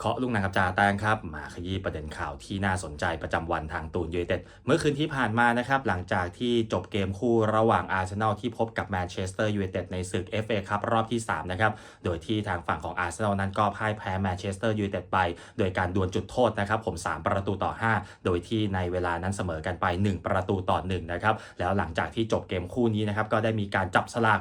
เคาะลูกหนังกับจ่าแตงครับ มาขยี้ประเด็นข่าวที่น่าสนใจประจำวันทางตูนยูไนเต็ดเมื่อคืนที่ผ่านมานะครับ หลังจากที่จบเกมคู่ระหว่างอาร์เซนอลที่พบกับแมนเชสเตอร์ยูไนเต็ดในศึก FA ครับรอบที่ 3 นะครับ โดยที่ทางฝั่งของอาร์เซนอลนั้นก็พ่ายแพ้แมนเชสเตอร์ยูไนเต็ดไป โดยการดวลจุดโทษนะครับ ผม 3 ประตูต่อ 5 โดยที่ในเวลานั้นเสมอกันไป 1 ประตูต่อ1นะครับแล้วหลังจากที่จบเกมคู่นี้นะครับก็ได้มีการจับสลาก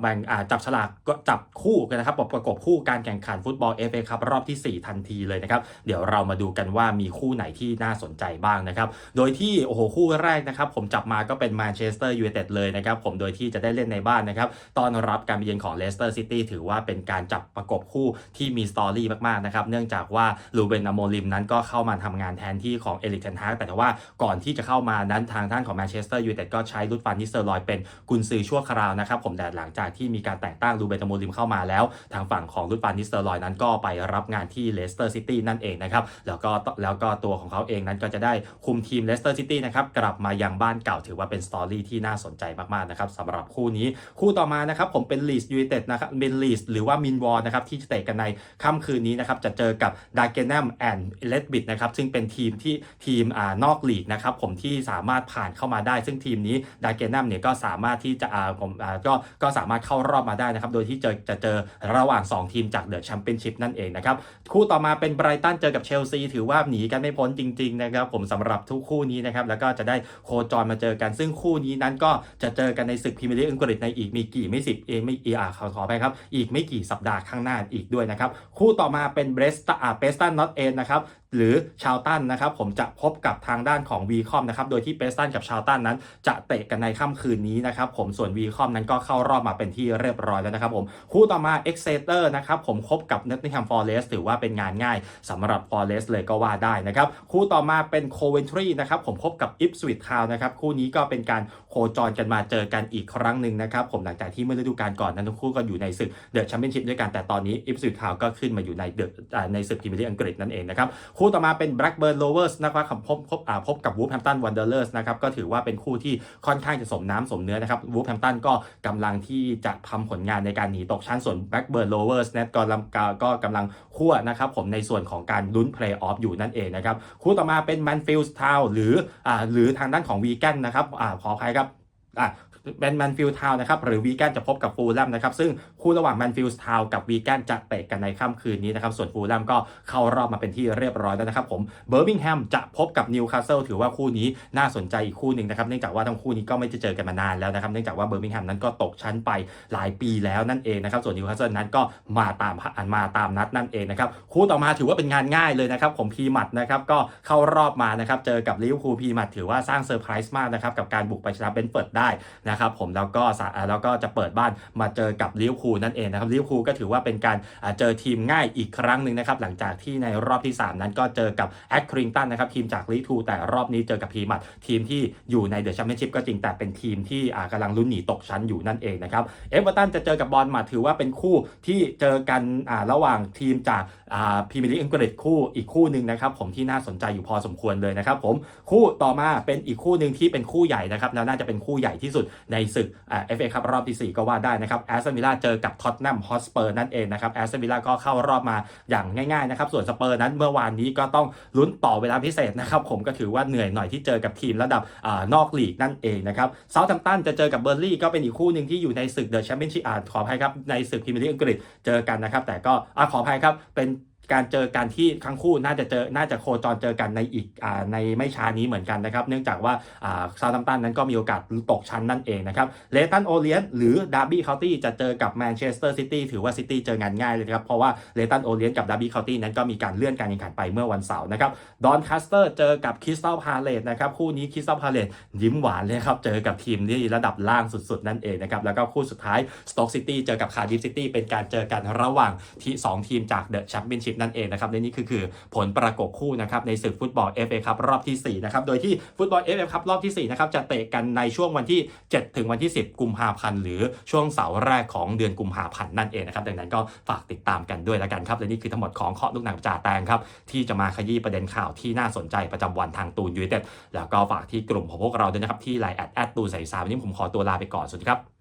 แบ่งจับสลากก็จับคู่กันนะครับประกบคู่การแข่งขันฟุตบอล FA ครับรอบที่4ทันทีเลยนะครับ เดี๋ยวเรามาดูกันว่ามีคู่ไหนที่น่าสนใจบ้างนะครับ โดยที่โอ้โหคู่แรกนะครับ ผมจับมาก็เป็นแมนเชสเตอร์ยูไนเต็ดเลยนะครับผมโดยที่จะได้เล่นในบ้านนะครับตอนรับการเยือนของเลสเตอร์ซิตี้ถือว่าเป็นการจับประกบคู่ที่มีสตอรี่มากๆนะครับ เนื่องจากว่าลูเบนอโมลิมนั้นก็เข้ามาทำงานแทนที่ของเอลิกเทนฮากแต่ว่าก่อนที่จะเข้ามานั้นทางด้านของแมนเชสเตอร์ยูไนเต็ดก็ใช้ลุดฟันนิสเตอร์ลอยเป็นกุนซือชั่วคราวนะครับผมแต่หลังจากที่มีการแต่งตั้งลูเบนอโมลิมเข้ามาแล้ว ทางฝั่งของลุดฟันนิสเตอร์ลอยนั้นก็ไปรับงานที่เลสเตอร์ซิตี้นั่นเองนะครับแล้วก็แล้วก็ตัวของเขาเองนั้นก็จะได้คุมทีมเลสเตอร์ซิตี้นะครับกลับมายังบ้านเก่าถือว่าเป็นสตอรี่ที่น่าสนใจมากๆนะครับสำหรับคู่นี้คู่ต่อมานะครับผมเป็นลีสยูไนเต็ดนะครับเป็นลีสหรือว่ามินวอลนะครับที่จะเตะกันในค่ำคืนนี้นะครับจะเจอกับดาร์เกนแนมแอนด์เลดบิดนะครับซึ่งเป็นทีมที่ทีมอ่านอกลีกนะครับผมที่สามารถผ่านเข้ามาได้ ซึ่งทีมนี้ดาร์เกนแนมเนี่ยก็สามารถที่จะอ่าผมอ่าก็ก็สามารถเข้ารอบมาได้นะครับโดยที่จะจะเจอระหว่าง 2 ทีมจากเดอะแชมเปี้ยนชิพนั่นเองนะครับคู่ต่อมาเป็นไบรตันเจอกับเชลซีถือว่าหนีกันไม่พ้นจริงๆนะครับผมสำหรับทุกคู่นี้นะครับแล้วก็จะได้โคจรมาเจอกันซึ่งคู่นี้นั้นก็จะเจอกันในศึกพรีเมียร์ลีกอังกฤษในอีกมีกี่ไม่สิบเอไม่เออาขอขอไปครับอีกไม่กี่สัปดาห์ข้างหน้าอีกด้วยนะครับคู่ต่อมาเป็นเบรสตาเบสตันนอตเอนนะครับ หรือชาวตันนะครับผมจะพบกับทางด้านของวีคอมนะครับโดยที่เบสตันกับชาวตันนั้น จะเตะกันในค่ำคืนนี้นะครับผมส่วนวีคอมนั้นก็เข้ารอบมาเป็นที่เรียบร้อยแล้วนะครับผมคู่ต่อมาเอ็กเซเตอร์นะครับผมพบกับเนตติงแฮมฟอร์เรสถือว่าเป็นงานง่ายสำหรับฟอร์เรสเลยก็ว่าได้นะครับคู่ต่อมาเป็นโคเวนทรีนะครับผมพบกับอิฟสวิตทาวนะครับคู่นี้ก็เป็นการโคจรกันมาเจอกันอีกครั้งหนึ่งนะครับผมหลังจากที่เมื่อฤดูกาลก่อนนั้นทั้งคู่ก็อยู่ในศึกเดอะแชมเปี้ยนชิพด้วยกันแต่ตอนนี้อิฟสวิตทาวก็ขึ้นมาอยู่ในเดอะในศึกพรีเมียร์ลีกอังกฤษนั่นเองนะครับคูู่ต่อมาเป็นแบล็กเบิร์นโลเวอร์สนะครับพบพบพบกับวูฟแฮมตันวันเดอร์เลอร์สนะครับก็ถือว่าเป็นคู่ที่ค่อนข้างจะสมน้ำสมเนื้อนะครับวูฟแฮมตันก็กำลังที่จะทำผลงานในการหนีตกชั้นส่วนแบล็กเบิร์นโลเวอร์สเนี่ยก็ก็กำลังคั่วนะครับผมในส่วนของการลุ้นเพลย์ออฟอยู่นั่นเองนะครับคู่ต่อมาเป็นแมนฟิลด์ทาวหรืออ่าหรือทางด้านของวีแกนนะครับอ่าขออภัยครับอ่า เป็นแมนฟิลด์ทาวนะครับหรือวีแกนจะพบกับฟูลแลมนะครับซึ่งคู่ระหว่างแมนฟิลด์ทาวกับวีแกนจะเตะกันในค่ำคืนนี้นะครับส่วนฟูลแลมก็เข้ารอบมาเป็นที่เรียบร้อยแล้วนะครับผมเบอร์มิงแฮมจะพบกับนิวคาสเซิลถือว่าคู่นี้น่าสนใจอีกคู่หนึ่งนะครับเนื่องจากว่าทั้งคู่นี้ก็ไม่ได้เจอกันมานานแล้วนะครับเนื่องจากว่าเบอร์มิงแฮมนั้นก็ตกชั้นไปหลายปีแล้วนั่นเองนะครับส่วนนิวคาสเซิลนั้นก็มาตามมาตามนัดนั่นเองนะครับคู่ต่อมาถือว่าเป็นงานง่ายเลยนะครับผมพีมัดนะครับก็เข้ารอบมานะครับเจอกับลิเวอร์พูลพีมัดถือว่าสร้างเซอร์ไพรส์มากนะครับกับการบุกไปชนะเบนเฟิร์ดได้นะครับผมแล้วก็แล้วก็จะเปิดบ้านมาเจอกับลิเวอร์พูลนั่นเองนะครับลิเวอร์พูลก็ถือว่าเป็นการเจอทีมง่ายอีกครั้งหนึ่งนะครับหลังจากที่ในรอบที่ 3 นั้นก็เจอกับแอคคริงตันนะครับทีมจากลิทูแต่รอบนี้เจอกับพีมัดทีมที่อยู่ในเดอะแชมเปี้ยนชิพก็จริงแต่เป็นทีมที่กำลังลุ้นหนีตกชั้นอยู่นั่นเองนะครับเอเวอร์ตันจะเจอกับบอลมาถือว่าเป็นคู่ที่เจอกันระหว่างทีมจากพรีเมียร์ลีกอังกฤษคู่อีกคู่หนึ่งนะครับผมที่น่าสนใจอยู่พอสมควรเลยนะครับผมคู่ต่อมาเป็นอีกคู่หนึ่งที่เป็นคู่ใหญ่นะครับแล้วน่าจะเป็นคู่ใหญ่ที่สุดในศึกเอฟเอคัพรอบที่ 4 ก็ว่าได้นะครับแอสตันวิลล่าเจอกับท็อตแนมฮอสเปอร์นั่นเองนะครับแอสตันวิลล่าก็เข้ารอบมาอย่างง่ายๆนะครับส่วนสเปอร์นั้นเมื่อวานนี้ก็ต้องลุ้นต่อเวลาพิเศษนะครับผมก็ถือว่าเหนื่อยหน่อยที่เจอกับทีมระดับอนอกลีกนั่นเองนะครับเซาท์แฮมป์ตันจะเจอกับเบอร์ลี่ก็เป็นอีกคู่หนึ่งที่อยู่ในศึกเดอะแชมเปี้ยนชิพขออภัยครับในศึกพรีเมียร์ลีกอังกฤษเจอกันนะครับแต่ก็ขออภัยครับเป็น การเจอกันที่ทั้งคู่น่าจะเจอ น่าจะโคจรเจอกันในอีกอในไม่ช้านี้เหมือนกันนะครับ เนื่องจากว่าซาตัมตันนั้นก็มีโอกาสตกชั้นนั่นเองนะครับ เลตันโอเลียนหรือดาร์บี้เคานตี้จะเจอกับแมนเชสเตอร์ซิตี้ถือว่าซิตี้เจองานง่ายเลยครับ เพราะว่าเลตันโอเลียนกับดาร์บี้เคานตี้นั้นก็มีการเลื่อนการแข่งขันไปเมื่อวันเสาร์นะครับ ดอนคาสเตอร์เจอกับคริสตัลพาเลตนะครับ คู่นี้คริสตัลพาเลตยิ้มหวานเลยครับ เจอกับทีมที่ระดับล่างสุดๆ นั่นเองนะครับ แล้วก็คู่สุดท้ายสต็อกซิตี้เจอกับคาร์ดิฟซิตี้เป็นการเจอกันระหว่างที่2ทีมจากเดอะแชมเปี้ยนชิพนั่นเองนะครับในนี้คือคือผลประกบคู่นะครับในศึกฟุตบอล FA ครับรอบที่4นะครับโดยที่ฟุตบอล FA ครับรอบที่4นะครับจะเตะกันในช่วงวันที่ 7 ถึงวันที่ 10 กุมภาพันธ์หรือช่วงเสาร์แรกของเดือนกุมภาพันธ์นั่นเองนะครับดังนั้นก็ฝากติดตามกันด้วยแล้วกันครับและนี่คือทั้งหมดของเคาะลูกหนังจ่าแตงครับที่จะมาขยี้ประเด็นข่าวที่น่าสนใจประจำวันทางตูนยูเต็ดแล้วก็ฝากที่กลุ่มของพวกเราด้วยนะครับที่ไลน์แอดแอดตูนใส่สามวันนี้ผมขอตัวลาไปก่อนสวัสดีครับ